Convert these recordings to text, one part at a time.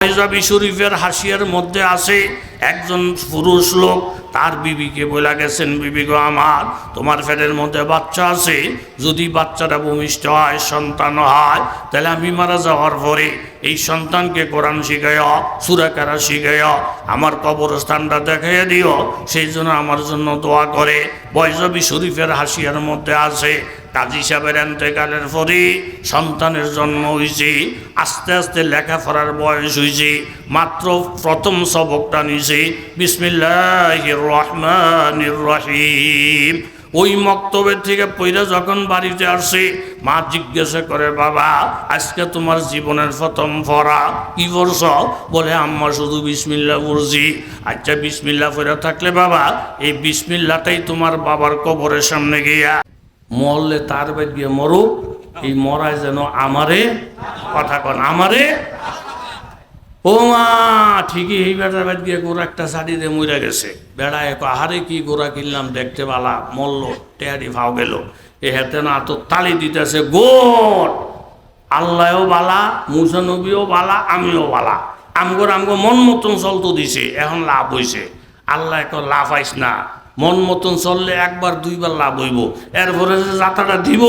পাঞ্জাবি শরীফের হাসিয়ার মধ্যে আছে একজন পুরুষ লোক, তার বিবিকে বলে গেছেন, বিবি গো আমার, তোমার ফ্যাটের মধ্যে বাচ্চা আছে, যদি বাচ্চাটা ভূমিষ্ঠ হয়, সন্তান হয়, তাহলে আমি মারা যাওয়ার পরে এই সন্তানকে কোরআন শিখাইয়া সুরাকারা শিখাইয়া আমার কবরস্থানটা দেখাইয়া দিও, সেই জন্য আমার জন্য দোয়া করে। বয়সবি শরীফের হাসিয়ার মধ্যে আছে কাজী সাহেবের এন্তেকালের পরে সন্তানের জন্ম হয়েছে আস্তে আস্তে লেখাপড়ার বয়স হয়েছে মাত্র প্রথম সবকটা নিয়েছে বিসমিল্লাহ রহমান রহিম। ওই মক্তবের থেকে পইরা যখন বাড়িতে আসে মা জিজ্ঞাসা করে, বাবা, আজকে তোমার জীবনের প্রথম ফরা, কি করছ? বলে, আম্মা, শুধু বিসমিল্লা পড়ছি। আচ্ছা বিসমিল্লা পড়ে থাকলে, বাবা, এই বিসমিল্লাটাই তোমার বাবার কবরের সামনে গিয়া মরলে তার বাদ গিয়ে মরুক, এই মরায় যেন আমারে কথা কন, আমারে? ও মা, ঠিকই এই বেটার বাদ গিয়ে গোড়া একটা শাড়ি দিয়ে মরে গেছে। বেড়া এক আহারে কি গোড়া কিনলাম দেখতে পালা, মরল টেহারি ভাও গেল। এ হেতে না তো তালি দিতেছে গোট। আল্লাহও বালা মুসানবীও বালা, আমিও বালা। আমগর আমগো মন মতন চলতো দিছে, এখন লাভ হইছে। আল্লাহ লাভ আইস না। মন মতন চললে একবার, দুইবার লাভ হইব। এরপরে যে যাত্রাটা দিব,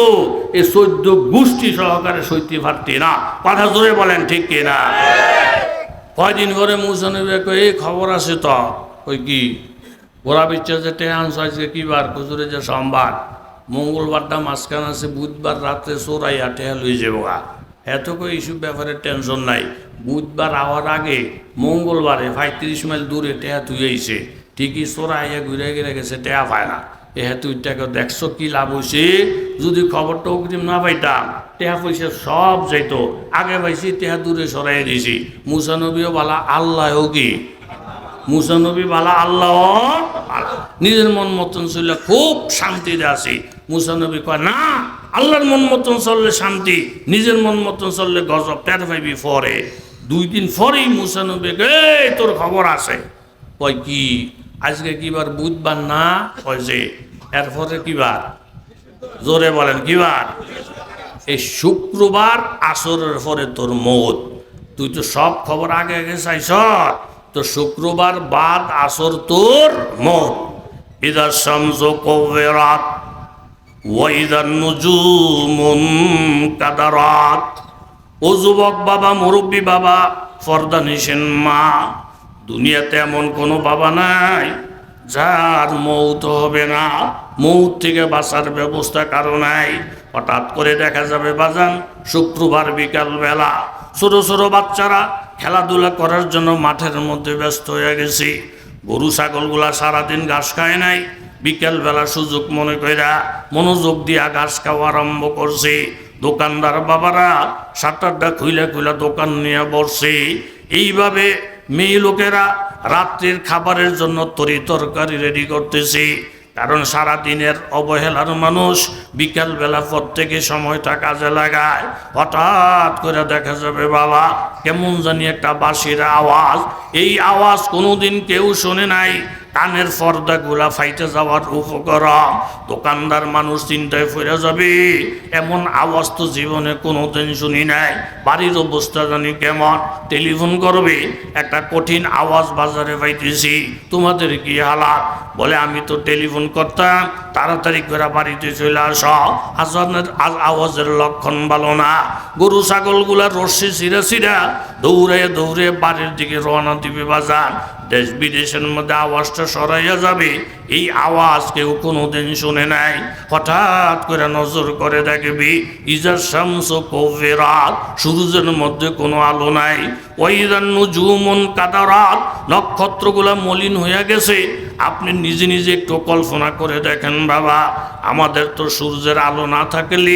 এ চোদ্দ গোষ্ঠী সহকারে সইতে পারতি না। কথা জোরে বলেন, ঠিক কিনা কয়দিন করে মুসানবী এই খবর আছে তো। ওই কি? গোড়া বিচ্ছে যে টেহান আজকে কি বার, খুচুরে যে সোমবার। মঙ্গলবারটা মাঝখান আছে, বুধবার রাত্রে চোরাইয়া টেহা লই যাব এত কই এইসব ব্যাপারে টেনশন নাই। বুধবার আওয়ার আগে মঙ্গলবারে পঁয়ত্রিশ মাইল দূরে টেহা তুই আইছে। ঠিকই চোরাইয়া ঘুরে ঘিরে গেছে টেহা পায় না। এহে তুই দেখছ কি লাভ হয়েছে যদি খবরটা অগ্রিম না পাইতাম টেহা পয়সা সব যাইতো। আগে পাইছি টেহা দূরে সরাই দিয়েছি মুসানবীও বালা আল্লাহও কি? মুসানবী বালা আল্লাহ। নিজের মন মতন চললে খুব শান্তিতে আছি। মুসানবী কয়, না, আল্লাহর মন মতন চললে শান্তি, নিজের মন মতন চললে গজব টের পাইবি পরে। দুই দিন পরেই মুসানবী তোর খবর আছে। কয়, কি? আজকে কিবার বুধবার না? যে, এরপরে কিবার জোরে বলেন কিবার এই শুক্রবার আসরের পরে তোর মত। তুই তো সব খবর আগে আগে চাইছ। তো শুক্রবার বাদ আসর তোর মত। ইদার শামস কবেরাত ওয়াইদার নুজুমুন কাদারাত। ও যুবক বাবা, মুরব্বী বাবা ফর্দা নিশেন মা দুনিয়াতে এমন কোনো বাবা নাই, যার মৌত হবে না। মৌত থেকে বাঁচার ব্যবস্থা কারও নাই। হঠাৎ করে দেখা যাবে বাজান, শুক্রবার বিকাল বেলা ছোট ছোট বাচ্চারা খেলাধুলা করার জন্য মাঠের মধ্যে ব্যস্ত হয়ে গেছি। গরু, ছাগলগুলা সারাদিন ঘাস খায় নাই। বিকেলবেলা সুযোগ মনে কইরা মনোযোগ দিয়া ঘাস খাওয়া আরম্ভ করছে। দোকানদার বাবারা সাতটারটা খুইলা খুইলা দোকান নিয়ে বসছে। এইভাবে মেয়ে লোকেরা রাত্রির খাবারের জন্য তরি তরকারি রেডি করতেছে। কারণ সারা দিনের অবহেলার মানুষ বিকালবেলা প্রত্যেকে সময়টা কাজে লাগায়। হঠাৎ করে দেখা যাবে, বাবা, কেমন জানি একটা বাঁশির আওয়াজ। এই আওয়াজ কোনোদিন কেউ শোনে নাই। কানের পর্দাগুলা ফাইটে যাওয়ার উপকরণ। দোকানদার মানুষ চিন্তায় ফিরে যাবে, এমন আওয়াজ তো জীবনে কোনোদিন শুনি নাই। বাড়ির অবস্থা জানি কেমন? টেলিফোন করবে, একটা কঠিন আওয়াজ বাজারে পাইতেছি, তোমাদের কি হালাত? বলে, আমি তো টেলিফোন করতাম, তাড়াতাড়ি করে বাড়িতে চলে আস। আজানের আজ আওয়াজের লক্ষণ ভালো না। গরু ছাগলগুলা রশ্মি ছিঁড়া ছিঁড়া দৌড়ে দৌড়ে বাড়ির দিকে রওনা দিবে বাজার। দেশ বিদেশের মধ্যে আওয়াজটা সরাইয়া যাবে। এই আওয়াজ কেউ কোনোদিন শুনে নাই। হঠাৎ করে নজর করে দেখবি ইজার শামস কবেরাত সূর্যের মধ্যে কোনো আলো নাই। ওইদান্ন জুমন কাদারাত, নক্ষত্রগুলা মলিন হয়ে গেছে। আপনি নিজে নিজে একটু কল্পনা করে দেখেন বাবা, আমাদের তো সূর্যের আলো না থাকলে,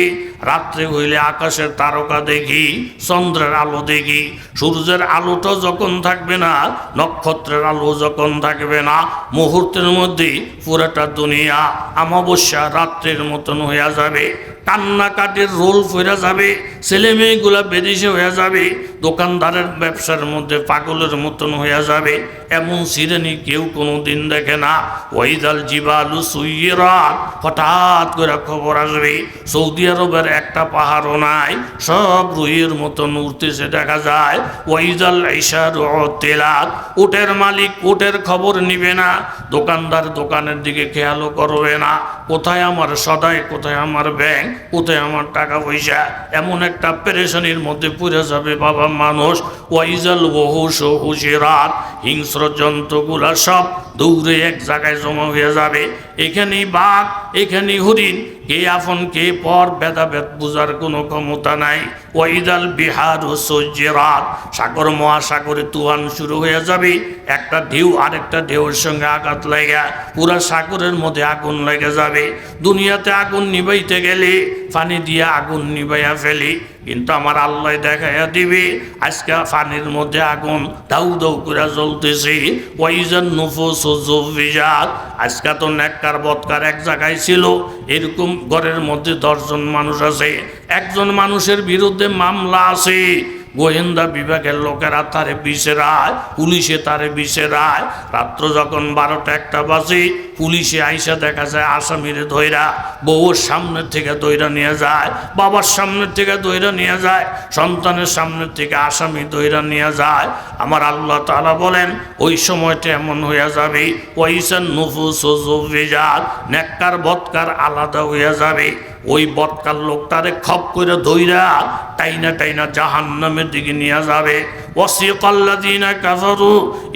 রাত্রে হইলে আকাশের তারকা দেখি, চন্দ্রের আলো দেখি। সূর্যের আলোটা যখন থাকবে না, নক্ষত্রের আলো যখন থাকবে না, মুহূর্তের মধ্যে পুরাটা দুনিয়া আমাবস্যা রাত্রের মতন হইয়া যাবে। কান্নাকাটির রোল ফেরা যাবে ছেলে মেয়েগুলা বেদিসে হয়ে যাবে, দোকানদারের ব্যবসার মধ্যে পাগলের মতন হয়ে যাবে। এমন সিরেনি কেউ কোনো দিন দেখে না। ওইদাল জিবালু সুইরাত হঠাৎ করে খবর আসবে, সৌদি আরবের একটা পাহাড়ও নাই, সব রুইয়ের মতন উঠতেছে দেখা যায়। ওইদাল ঈশার তেলাত, উটের মালিক উটের খবর নিবে না। দোকানদার দোকানের দিকে খেয়ালও করবে না। কোথায় আমার সদাই, কোথায় আমার ব্যাংক, কোথায় আমার টাকা পয়সা? এমন একটা পেরেশানির মধ্যে পড়ে যাবে বাবা মানুষ। ওয়াইজাল ওহুস রাত হিংস্র জন্তুগুলা সব দৌড়ে এক জায়গায় জমা হয়ে যাবে। এখানেই বাঘ, এখানেই হরিণ কে আপন, কে পর ভেদাভেদ বুঝার কোনো ক্ষমতা নাই। ওইদাল বিহার ও সজ্জেরাত সাগর মহাসাগরে তুফান শুরু হয়ে যাবে। একটা ঢেউ আরেকটা ঢেউর সঙ্গে আঘাত লাগা পুরা সাগরের মধ্যে আগুন লেগে যাবে। দুনিয়াতে আগুন নিবাইতে গেলে, পানি দিয়ে আগুন নিবাইয়া ফেলি। কিন্তু আমার আল্লাহ দেখাইয়া দিবে, আজকে পানির মধ্যে আগুন দাউ দাউ করে জ্বলতেছে। ওয়াইজান নুফুস জুফিজাত আজকে তো নেককার বৎকার এক জায়গায় ছিল, এরকম ঘরের মধ্যে দশজন মানুষ আছে। একজন মানুষের বিরুদ্ধে মামলা আছে। গোয়েন্দা বিভাগের লোকেরা তারে বিচেরায় পুলিশে তারে বিচেরায় রাত্র যখন বারোটা একটা বাজে, পুলিশে আইসা দেখা যায় আসামিরে ধৈরা বউর সামনের থেকে দৈরা নিয়ে যায়, বাবার সামনের থেকে দৈরা নিয়ে যায়, সন্তানের সামনের থেকে আসামি দইরা নিয়ে যায়। আমার আল্লাহ তালা বলেন, ওই সময়টা এমন হইয়া যাবে ওইসান নুফুস নেককার বৎকার আলাদা হইয়া যাবে। ওই বটকার লোকটারে খপ করে ধইরা টাইনা টাইনা জাহান্নামের দিকে নিয়ে যাবে।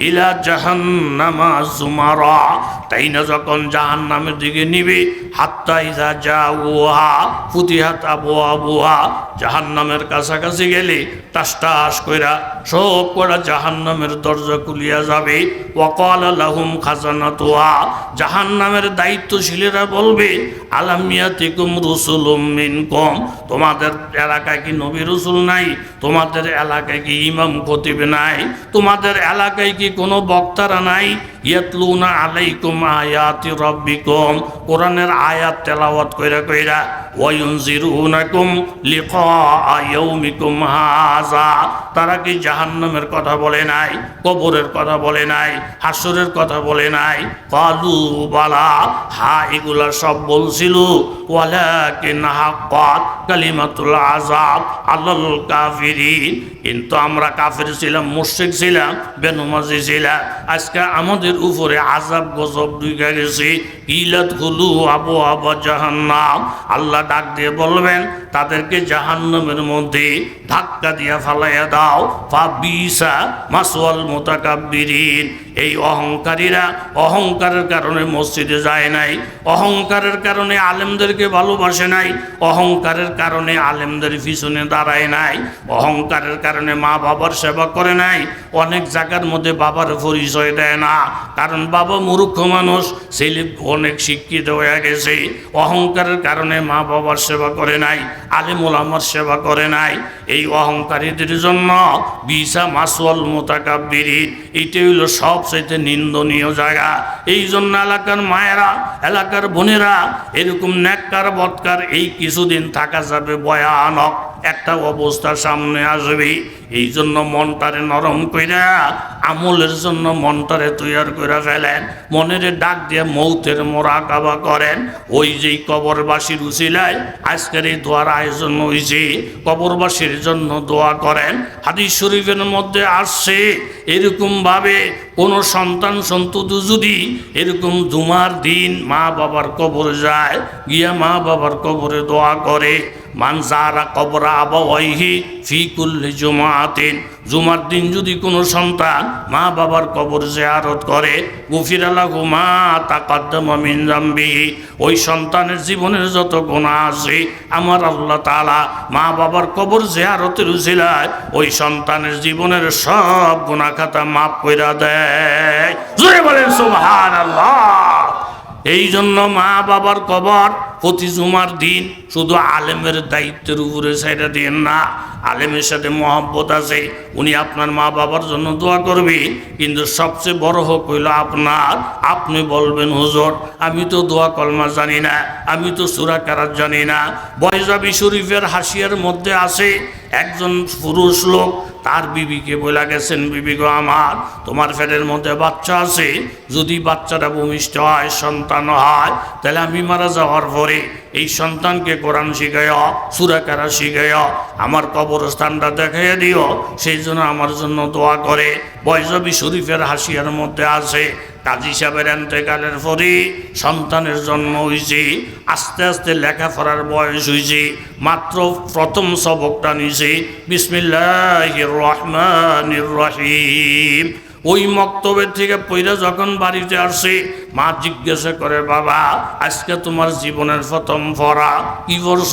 ইলা জুমারা টাইনা যখন জাহান্নামের দিকে ফুতিহাত আবওয়াবুহা, জাহান্নামের কাছাকাছি গেলে টাস টাস কইরা, সব করা জাহান্নামের দরজা খুলিয়া যাবে। ওয়াকাল লাহুম খাজানাতুহা, জাহান্নামের দায়িত্বশীলেরা বলবে আলামিয়াতিকুম রুসুলুম মিনকুম? তোমাদের এলাকায় কি নবী রসুল নাই? তোমাদের এলাকায় কি ইমাম খতিব নাই। তোমাদের এলাকায় কি কোনো বক্তারা নাই? ইয়াতলুনা আলাইকুম আয়াতি রাব্বিকুম, কোরআনের আয়াত তেলাওয়াত কইরা কইরা, ওয়ায়ুনজিরুনাকুম লিকা ইয়াউমিকুম হাযা, তারা কি জাহান্নামের কথা বলে নাই, কবরের কথা বলে নাই, হাসরের কথা বলে নাই? কালু, বালা, হা, এগুলা সব বলছিল, ওয়ালাকিন হাক্কাত কালিমাতুল আযাব আলাল কাফিরিন। কিন্তু আমরা কাফের ছিলাম, মুশরিক ছিলাম, বেনমাজি ছিলাম। আজকে আমাদের উপরে আজাব গজব ঢুকে গেছে। ইলাত গুলু আবু আবা জাহান্নাম। আল্লাহ ডাক দিয়ে বলবেন, তাদেরকে জাহান্নামের মধ্যে ধাক্কা দিয়া ফালাইয়া দাও। ফা বিসা মাসওয়াল মোতাকাব্বিরিন। এই অহংকারীরা অহংকারের কারণে মসজিদে যায় নাই, অহংকারের কারণে আলেমদেরকে ভালোবাসে নাই, অহংকারের কারণে আলেমদের পিছনে দাঁড়ায় নাই, অহংকারের কারণে মা বাবার সেবা করে নাই, অনেক জায়গার মধ্যে বাবার পরিচয় দেয় না, কারণ বাবা মূর্খ মানুষ ছেলে অনেক শিক্ষিত হয়ে গেছে, অহংকারের কারণে মা বাবার সেবা করে নাই, আলেমুল আমার সেবা করে নাই, এই অহংকারীদের জন্য বিসা মাসওয়াল মোতাকাব্বিরিন এইটাই হইল সবচাইতে নিন্দনীয় জায়গা। এই জন্য এলাকার মায়েরা, এলাকার বোনেরা এরকম ন্যাক্কার বৎকার এই কিছুদিন থাকা যাবে ভয়ানক। একটা অবস্থা সামনে আসবে। এই জন্য মনটারে নরম কইরা, আমলের জন্য মনটারে তৈয়ার করে ফেলেন। মনের ডাক দিয়ে মৌতের মোরা কাবা করেন। ওই যেই কবরবাসীর উচিলায় আজকের এই দোয়ার আয়োজন হয়েছে কবরবাসীর জন্য দোয়া করেন। হাদিস শরীফের মধ্যে আসছে এরকম ভাবে কোনো সন্তান সন্ততি যদি এরকম দুমার দিন মা বাবার কবরে যায়, গিয়া মা বাবার কবরে দোয়া করে মানসারা কবরা আবাহি ফি কুল্লি জুমাতিন। জুমার দিন যদি কোনো সন্তান মা বাবার কবর জিয়ারত করে, গুফির আলাহু মা তাকাদ্দামা মিন জামবিহি। ওই সন্তানের জীবনের যত গুনাহ আছে, আমার আল্লাহ তালা মা বাবার কবর জিয়ারতের উসিলায় ওই সন্তানের জীবনের সব গুনাহ খাতা মাফ কইরা দেয়। বলেন সুবহানাল্লাহ। এই জন্য মা বাবার কবর প্রতি জুমার দিন শুধু আলেমের দায়িত্বের উপরে সেটা দিন না, আলেমের সাথে মহব্বত আছে, উনি আপনার মা বাবার জন্য দোয়া করবে। কিন্তু সবচেয়ে বড় হোক হইল আপনার, আপনি বলবেন, হুজুর, আমি তো দোয়া কলমা জানি না, আমি তো সুরা কারাত জানি না। বয়জাবি শরীফের হাসিয়ার মধ্যে আছে, একজন পুরুষ লোক তার বিবিকে বলে গেছেন, বিবি গো আমার, তোমার ফেরের মধ্যে বাচ্চা আছে, যদি বাচ্চাটা ভূমিষ্ঠ হয়, সন্তান হয়, তাহলে আমি মারা যাওয়ার পরে এই সন্তানকে কোরআন শিখাইয় সুরাকারা শিখাইয় আমার কবরস্থানটা দেখাইয়া দিও, সেই জন্য আমার জন্য দোয়া করে। বয়জবি শরীফের হাসিয়ার মধ্যে আছে কাজী সাহেবের এন্তেকালের পরই সন্তানের জন্ম হয়েছে আস্তে আস্তে লেখাপড়ার বয়স হয়েছে মাত্র প্রথম সবকটা নিয়েছে বিসমিল্লাহ রহমান রহিম। ওই মক্তবের থেকে পইরা যখন বাড়িতে আসে মা জিজ্ঞাসা করে, বাবা, আজকে তোমার জীবনের প্রথম ফরা কি করছ?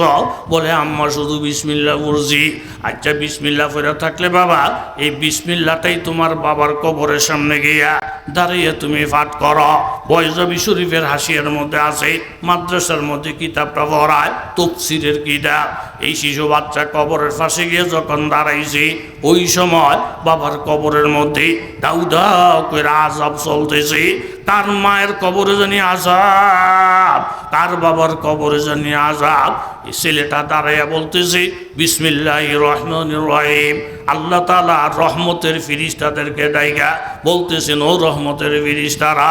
বলে, আম্মা, শুধু বিসমিল্লা পড়ছি। আচ্ছা বিসমিল্লা পড়ে থাকলে, বাবা, এই বিসমিল্লাটাই তোমার বাবার কবরের সামনে গিয়া দাঁড়িয়ে তুমি পাঠ করো। বয়জবি শরীফের হাসিয়ার মধ্যে আছে, মাদ্রাসার মধ্যে কিতাবটা পড়ায়, তফসিরের কিতাব। এই শিশু বাচ্চা কবরের পাশে গিয়ে যখন দাঁড়াইছে, ওই সময় বাবার কবরের মধ্যে দাউ করে আজাব চলতেছে। তার মায়ের কবরে জানি আজাব, তার বাবার কবরে জানি আজাব। এই ছেলেটা দাঁড়াইয়া বলতেছে বিসমিল্লাহ রহমান রহিম। আল্লাহ তালা রহমতের ফিরিস্তাদেরকে ডাইগা বলতেছেন, ও রহমতের ফিরিস্তারা,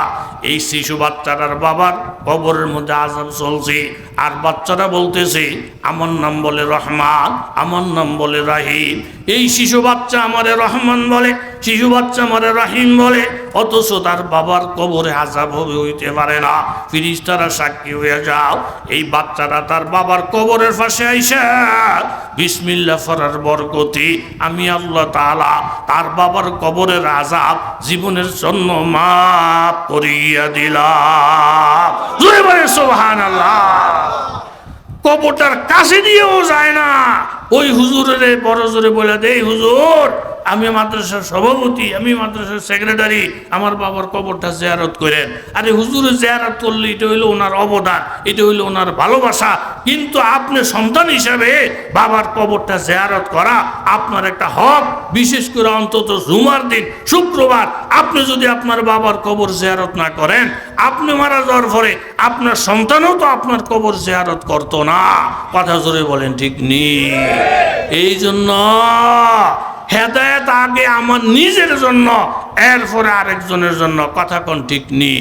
এই শিশু বাচ্চাটার বাবার কবরের মধ্যে আজাব চলছে। আর বাচ্চারা বলতেছে, আমার নাম বলে রহমান, আমার নাম বলে রাহিম। এই শিশু বাচ্চা আমারে রহমান বলে শিশু বাচ্চা আমারে রাহিম বলে, অথচ তার বাবার কবরে আজাব হবে, হইতে পারে না। ফিরিস্তারা সাক্ষী হয়ে যাও, এই বাচ্চারা তার বাবার কবরের পাশে আইসা, বিসমিল্লা ফরার বরকতি, আমি আল্লাহ তাআলা তার বাবার কবরের আজাব জীবনের জন্য মাফ করিয়া দিলাম। বলে, সুবহানাল্লাহ। কবরটার কাছে দিয়েও যায় না। ওই হুজুরের বড় জোরে বলে, দেই হুজুর আমি মাদ্রাসার সভাপতি, আমি মাদ্রাসার সেক্রেটারি আমার বাবার কবরটা জেয়ারত করেন। আরে হুজুরে, জেয়ারত করলে এটা হইল ওনার অবদান, এটা হইল ওনার ভালোবাসা। কিন্তু আপনি সন্তান হিসাবে বাবার কবরটা জেয়ারত করা আপনার একটা হক, বিশেষ করে অন্তত জুমার দিন, শুক্রবার। আপনি যদি আপনার বাবার কবর জেয়ারত না করেন, আপনি মারা যাওয়ার পরে আপনার সন্তানও তো আপনার কবর জেয়ারত করতো না। কথা জোরে বলেন ঠিক নেই? এই জন্য হেদায়ত আগে আমার নিজের জন্য এরপরে আরেকজনের জন্য। কথা কোন ঠিক নেই?